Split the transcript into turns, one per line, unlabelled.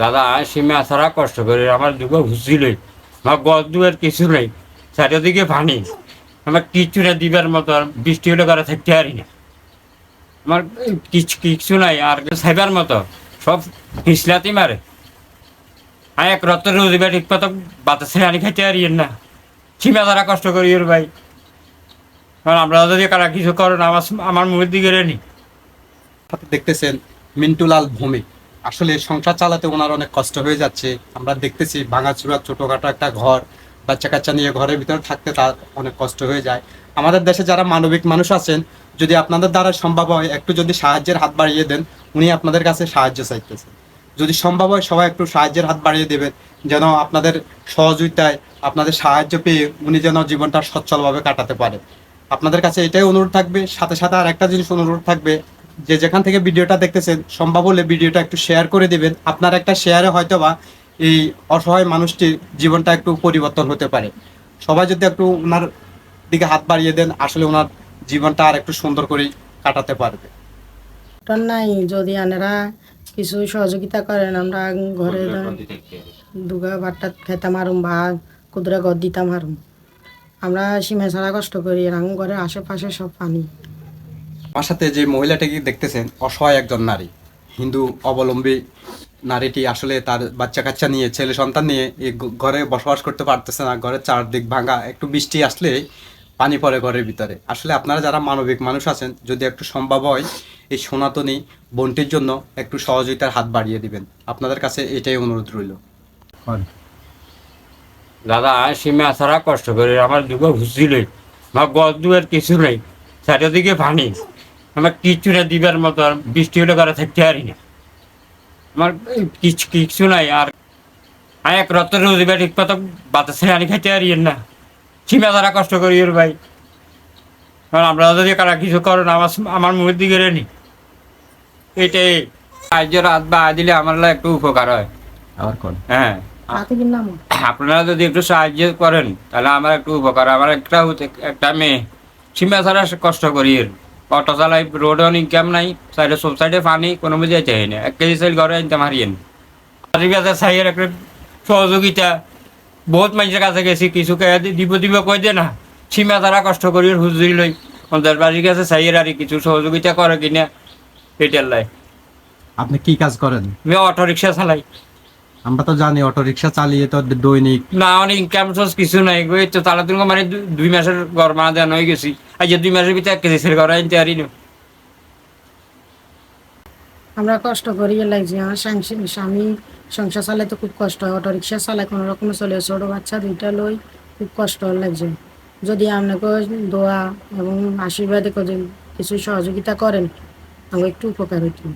দাদা সীমা ছাড়া কষ্ট করে, আমার দুটো ঘুষিলই আমার গছ দুয়ের কিছু নেই, চারিদিকে পানি। আমার কিচ্ছু না দিবার মতো, আর বৃষ্টি হলে ঘরে থাকতে পারি না। আমার কিছু কিছু নাই, আর সাইবার মতো, সব হিসলাতেই মারে। আমি এক রত্ন রোজিবা ঠিক মতো বাতাসে আনি খাইতে পারি না। সীমা ছাড়া কষ্ট করি ওর ভাই। কারণ আমরা যদি কারা কিছু করেন আমার আমার মুখের দিকে রেনি।
দেখতেছেন মিন্টুলাল ভৌমিক। আসলে সংসার চালাতে ওনার অনেক কষ্ট হয়ে যাচ্ছে। আমরা দেখতেছি ভাঙাচুরা, ছোটখাটো একটা ঘর বাচ্চা কাচ্চা নিয়ে ঘরের ভিতরে থাকতে তার অনেক কষ্ট হয়ে যায়। আমাদের দেশে যারা মানবিক মানুষ আছেন, যদি আপনাদের দ্বারা সম্ভব হয়, একটু যদি সাহায্যের হাত বাড়িয়ে দেন, উনি আপনাদের কাছে সাহায্য চাইতেছেন যদি সম্ভব হয়, সবাই একটু সাহায্যের হাত বাড়িয়ে দেবেন, যেন আপনাদের সহযোগিতায়, আপনাদের সাহায্য পেয়ে উনি যেন জীবনটা সচ্ছলভাবে কাটাতে পারে আপনাদের কাছে এটাই অনুরোধ থাকবে। সাথে সাথে আর একটা জিনিস অনুরোধ থাকবে যে যেখান থেকে ভিডিওটা দেখতেছেন সম্ভব হলে ভিডিওটা একটু শেয়ার করে দিবেন। আপনার একটা শেয়ারে হয়তো বা এই অসহায় মানুষটির জীবনটা একটু পরিবর্তন হতে পারে। সবাই যদি একটু ওনার দিকে হাত বাড়িয়ে দেন আসলে ওনার জীবনটা আর একটু সুন্দর করে কাটাতে পারবে।
নাই যদি আনারা কিছু সহযোগিতা করেন আমরা ঘরে দুগা ভাতটা খেতাম আরুম বা কুদরা ঘর দিতাম আরুম। আমরা সীমা ছাড়া কষ্ট করি রাং ঘরের আশেপাশে সব পানি।
আমার সাথে যে মহিলাটাকে দেখতেছেন অসহায় একজন নারী। হিন্দু অবলম্বী নারীটি আসলে তার বাচ্চা কাচ্চা নিয়ে ছেলে সন্তান নিয়ে এই ঘরে বসবাস করতে পারতেছে না। ঘরের চারদিক ভাঙা একটু বৃষ্টি আসলে পানি পড়ে ঘরের ভিতরে। আসলে আপনারা যারা মানবিক মানুষ আছেন যদি একটু সম্ভব হয় এই সনাতনী বোনটির জন্য একটু সহযোগিতার হাত বাড়িয়ে দিবেন। আপনাদের কাছে এটাই অনুরোধ রইল।
দাদা সীমা ছাড়া কষ্ট করে আমার ঘুষিলই আমার গছ দুয়ের কিছু নেই চারিদিকে পানি। আমার কিচ্ছু না দিবার মতো আর বৃষ্টি হলে ঘরে থাকতে পারি না। আমার কিছু কিছু নাই আর আমি এক রত্ন রোজিবা ঠিক মতো বাতাসে আনি খাইতে পারি না। সীমা ছাড়া কষ্ট করি ওর ভাই। কারণ আমরা যদি কারা কিছু করেন আমার আমার মুখের দিকে রেনি। এটাই সাহায্যের হাত বা দিলে আমার একটু উপকার হয়।
আবার কোন?
হ্যাঁ। আপনারা যদি একটু সাহায্য করেন তাহলে আমার একটু উপকার আমার একটা হতে- একটা মেয়ে। সীমা ছাড়া কষ্ট করি এর। অটো চালাই রোডও ইনকাম নাই সাইডে সব সাইডে পানি কোনো বুঝে চাই না। এক কেজি চাইল ঘরে আনতে মারিয়েন বাজার সাইয়ের একটা সহযোগিতা। বহুত মানুষের কাছে গেছি কিছু দিব দিব কই দে না। সীমা তারা কষ্ট করি হুজুরি লই পঞ্চাশ বাড়ির কাছে সাইয়ের আর কিছু সহযোগিতা করে কিনা এটার লাই।
আপনি কি কাজ করেন?
আমি অটো রিক্সা চালাই।
আমরা তো জানি অটো রিক্সা চালিয়ে তো দৈনিক
না অনেক ইনকাম সোর্স কিছু নাই। তো তুমি মানে দুই মাসের ঘর মানা দেন হয়ে গেছি। আর যে দুই মাসের ভিতরে এক কেজি সেল ঘর আনতে পারি
আমরা কষ্ট করি লাগছি, আমার স্বামী- সংসার তো খুব কষ্ট হয় অটো রিক্সা চালায়, কোনো রকমে চলে, ছোটো বাচ্চা দুইটা লই খুব কষ্ট লাগছে। যদি আপনাকে দোয়া এবং আশীর্বাদে করে কিছু সহযোগিতা করেন আমাকে একটু উপকার হইতো।